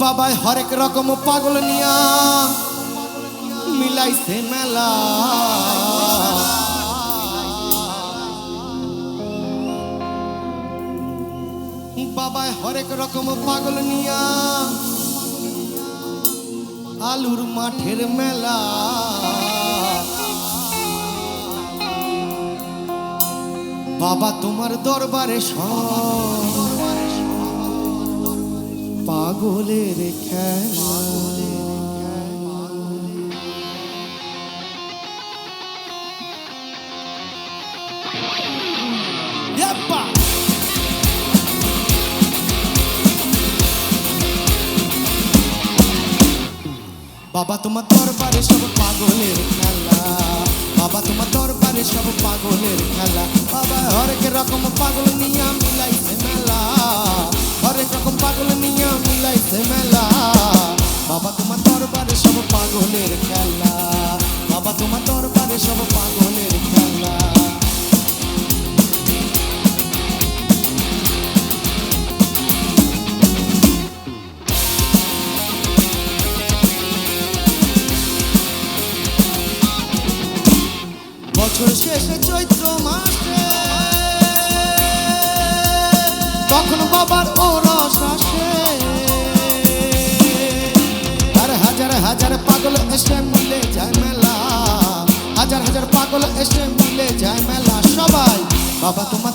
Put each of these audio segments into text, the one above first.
বাবাই হরেক রকম পাগল নিয়া মিলাইছে মেলা। বাবায় হরেক রকম পাগল নিয়া আলুর মাঠের মেলা। বাবা তোমার দরবারে সব পাগলের! বাবা, তোমার দরবারে সব পাগলের খেলা। বাবা, তোমার দরবারে সব পাগলের খেলা। বাবা, হরেক রকম পাগল নিয়া মিলাইছে দরবারে সব পাগলের খেলা। বছর শেষে চৈত্র মাসে তখন বাবার ও রস আসে। আর হাজার হাজার যায় মেলা সবাই। বাবা তোমার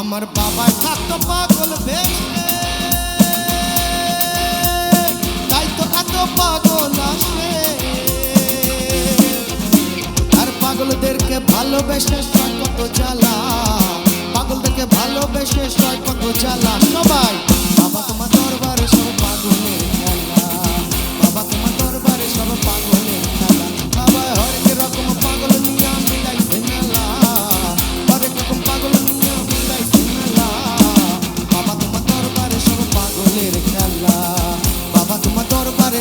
আমার বাবার থাকতো পাগল বেশে তাই তো এত পাগল আসে আর পাগলদেরকে ভালোবেসে সয় কত জ্বালা। পাগলদেরকে ভালোবেসে সয় কত জ্বালা। সবাই